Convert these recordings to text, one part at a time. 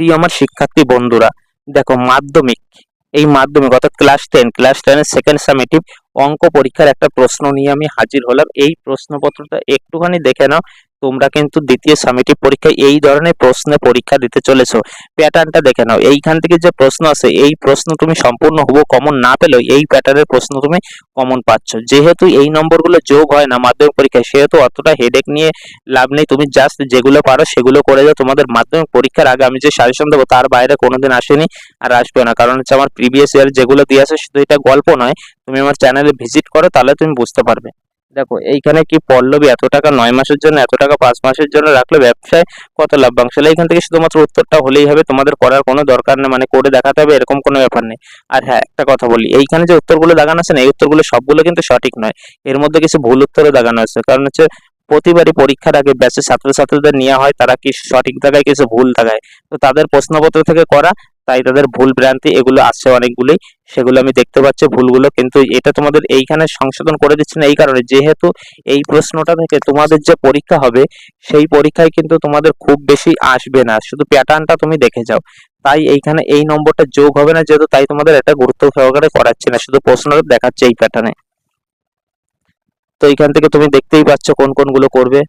প্রিয় আমার শিক্ষার্থী বন্ধুরা। দেখো মাধ্যমিক। এই মাধ্যমিক অর্থাৎ ক্লাস টেন ক্লাস টেনের সেকেন্ড সামেটিভ অঙ্ক পরীক্ষার একটা প্রশ্ন নিয়ে আমি হাজির হলাম। এই প্রশ্নপত্রটা একটুখানি দেখে নাও। তোমরা কিন্তু দ্বিতীয় সামেটিভ পরীক্ষায় এই ধরনের প্রশ্নে পরীক্ষা দিতে চলেছো। প্যাটার্নটা দেখে নাও। এইখান থেকে যে প্রশ্ন আছে, এই প্রশ্ন তুমি সম্পূর্ণ হব কমন না পেলেও এই প্যাটার্নের প্রশ্ন তুমি কমন পাচ্ছ। যেহেতু এই নম্বরগুলো যোগ হয় না মাধ্যমিক পরীক্ষায়, সেহেতু অতটা হেডেক নিয়ে লাভ নেই। তুমি জাস্ট যেগুলো পারো সেগুলো করে যাও। তোমাদের মাধ্যমিক পরীক্ষার আগে আমি যে সাজেশন দেবো, তার বাইরে কোনোদিন আসেনি আর আসবে না। কারণ হচ্ছে আমার প্রিভিয়াস ইয়ার যেগুলো দিয়ে আছে শুধু এটা গল্প নয়। তুমি আমার চ্যানেলে ভিজিট করো, তাহলে তুমি বুঝতে পারবে। দেখো, এইখানে কি পল্লবী এত টাকা নয় মাসের জন্য, এত টাকা পাঁচ মাসের জন্য রাখলে ব্যবসায় কত লাভ্যাংশ হলো এইখান থেকে শুধুমাত্র উত্তরটা হলেই হবে, তোমাদের করার কোনো দরকার নেই মানে করে দেখাতে হবে, এরকম কোনো ব্যাপার নেই। আর হ্যাঁ একটা কথা বলি, এইখানে যে উত্তরগুলো দাগানো আছে না, এই উত্তরগুলো সবগুলো কিন্তু সঠিক নয়। এর মধ্যে কিছু ভুল উত্তরও দেখানো আছে, কারণ হচ্ছে প্রতিবারই পরীক্ষার আগে ব্যাচের ছাত্রছাত্রীদের নেওয়া হয়, তারা কি সঠিক জায়গায় কিছু ভুল দেখায়? তো তাদের প্রশ্নপত্র থেকে করা তাই তাদের ভুল ভ্রান্তি, এগুলো আসছে অনেকগুলোই। সেগুলো আমি দেখতে পাচ্ছি ভুলগুলো, কিন্তু এটা তোমাদের এইখানে সংশোধন করে দিচ্ছে না এই কারণে। যেহেতু এই প্রশ্নটা থেকে তোমাদের যে পরীক্ষা হবে, সেই পরীক্ষায় কিন্তু তোমাদের খুব বেশি আসবে না। শুধু প্যাটার্নটা তুমি দেখে যাও। তাই এইখানে এই নম্বরটা যোগ হবে না, যেহেতু তাই তোমাদের এটা গুরুত্ব সহকারে করাচ্ছে না। শুধু প্রশ্নটা দেখাচ্ছে এই প্যাটার্নে তো এইখান থেকে তুমি দেখতেই পাচ্ছ কোন কোনগুলো করবে।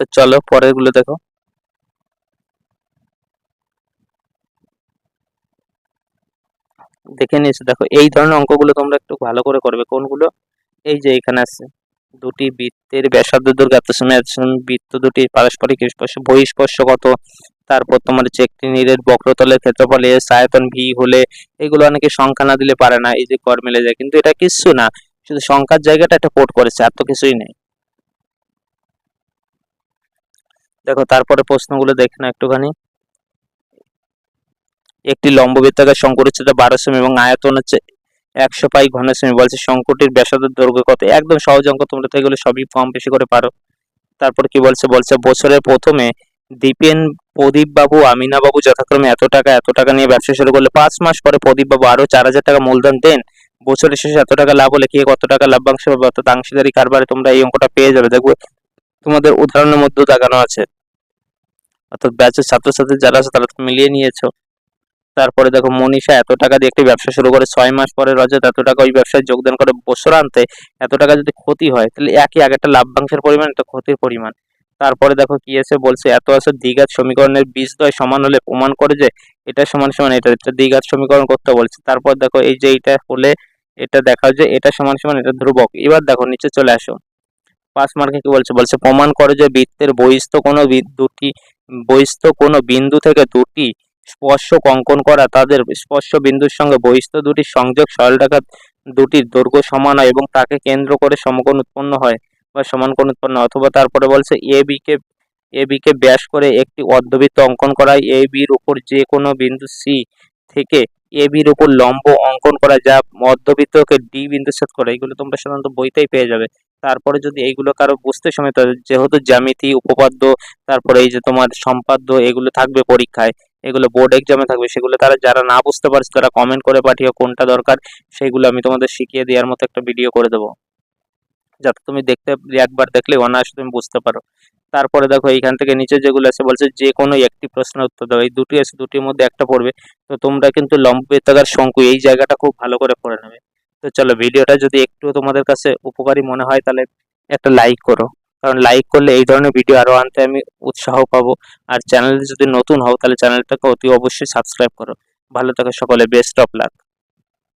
তো চলো পরেরগুলো দেখো। দেখে নিয়েছো, দেখো, এই ধরনের অঙ্কগুলো তোমরা একটু ভালো করে করবে। কোনগুলো? এই যে এখানে আছে, দুটি বৃত্তের ব্যাসার্ধ দৈর্ঘ্য বৃত্ত দুটি পারস্পরিক স্পর্শ বহিঃস্পর্শ কত তারপর তোমার হচ্ছে একটি বক্রতলের ক্ষেত্রফল এস আয়তন ভি হলে এগুলো অনেকে সংখ্যা না দিলে পারে না, এই যে কর মিলে যায়, কিন্তু এটা কিছু না। শুধু সংখ্যার জায়গাটা একটা কোট করেছে, আর তো কিছুই নেই। দেখো, তারপরে প্রশ্নগুলো দেখে না একটুখানি। একটি লম্ববৃত্তাকার শঙ্কুর উচ্চতা বারো সেমি এবং আয়তন হচ্ছে একশো পাই ঘন সেমি বলছে, শঙ্কুটির ব্যাসার্ধ দৈর্ঘ্য কত? একদম সহজ অঙ্ক, তোমরা তো এগুলো সবই কম বেশি করে পারো। তারপর কি বলছে? বলছে, বছরের প্রথমে দীপেন প্রদীপ বাবু আমিনা বাবু যথাক্রমে এত টাকা এত টাকা নিয়ে ব্যবসা শুরু করলে পাঁচ মাস পরে প্রদীপ বাবু আরও চার হাজার টাকা মূলধন দেন। বছরের শেষে এত টাকা লাভ হলে কে কত টাকা লাভ্যাংশ পাবে অর্থাৎ অংশীদারি কারবারে তোমরা এই অঙ্কটা পেয়ে যাবে। দেখবে তোমাদের উদাহরণের মধ্যেও দেখানো আছে। অর্থাৎ ব্যাচের ছাত্রছাত্রী যারা আছে তারা মিলিয়ে নিয়েছো। তারপরে দেখো মনীষা, এত টাকা দিয়ে একটি ব্যবসা শুরু করে, ছয় মাস পরে রজত এত টাকা ওই ব্যবসায় যোগদান করে বছর আনতে, এত টাকা যদি ক্ষতি হয়, তাহলে একই আগেরটা লাভ্যাংশের পরিমাণ এটা ক্ষতির পরিমাণ। তারপরে দেখো কি আছে, বলছে, এত আছে দ্বিঘাত সমীকরণের বীজদ্বয় সমান হলে প্রমাণ করে যে এটা সমান সমান, এটা এটা দ্বিঘাত সমীকরণ করতে বলছে। তারপর দেখো এই যে এটা হলে এটা দেখাও যে এটা সমান সমান, এটা ধ্রুবক। এবার দেখো নিচে চলে আসো। পাঁচ মার্কে কি বলছে বলছে, প্রমাণ করে যে বৃত্তের বহিস্থ কোনো দুটি, বহিস্থ কোনো বিন্দু থেকে দুটি স্পর্শক অঙ্কন করা, তাদের স্পর্শ বিন্দুর সঙ্গে বহিস্থ দুটি সংযোগ সরলরেখা দুটির দৈর্ঘ্য সমান হয় এবং তাকে কেন্দ্র করে সমকোণ উৎপন্ন হয় বা সমান কোণ উৎপন্ন হয়। অথবা তারপরে বলছে A B K A B কে ব্যাস করে একটি অর্ধবৃত্ত অঙ্কন করায় এ বির উপর যে কোনো বিন্দু সি থেকে এ বির উপর লম্ব অঙ্কন করা যা মধ্যবিত্তকে ডি বিন্দুচ্ছেদ করে। এগুলো তোমরা সাধারণত বইতেই পেয়ে যাবে। তারপরে যদি এইগুলো কারও বুঝতে সময় যেহেতু জ্যামিতি, উপপাদ্য, তারপরে এই যে তোমার সম্পাদ্য, এগুলো থাকবে পরীক্ষায়। এগুলো বোর্ড এক্সামে থাকবে। সেগুলো তারা যারা না বুঝতে পারছে, তারা কমেন্ট করে পাঠিয়ে কোনটা দরকার। সেগুলো আমি তোমাদের শিখিয়ে দেওয়ার মতো একটা ভিডিও করে দেবো। যাতে তুমি দেখতে, একবার দেখলে অনায়াসে তুমি বুঝতে পারো। তারপরে দেখো এইখান থেকে নিচে যেগুলো আছে, বলছে যে কোনো একটি প্রশ্নের উত্তর দাও। এই দুটি আছে, দুটির মধ্যে একটা পড়বে। তো তোমরা কিন্তু লম্ববৃত্তাকার শঙ্কু, এই জায়গাটা খুব ভালো করে পড়ে নেবে। তো চলো ভিডিওটা যদি একটু তোমাদের কাছে উপকারী মনে হয়, তাহলে একটা লাইক করো। কারণ লাইক করলে এই ধরনের ভিডিও আরও আনতে আমি উৎসাহ পাবো। আর চ্যানেলে যদি নতুন হও, তাহলে চ্যানেলটাকে অতি অবশ্যই সাবস্ক্রাইব করো। ভালো থাকো সকলে বেস্ট অফ লাক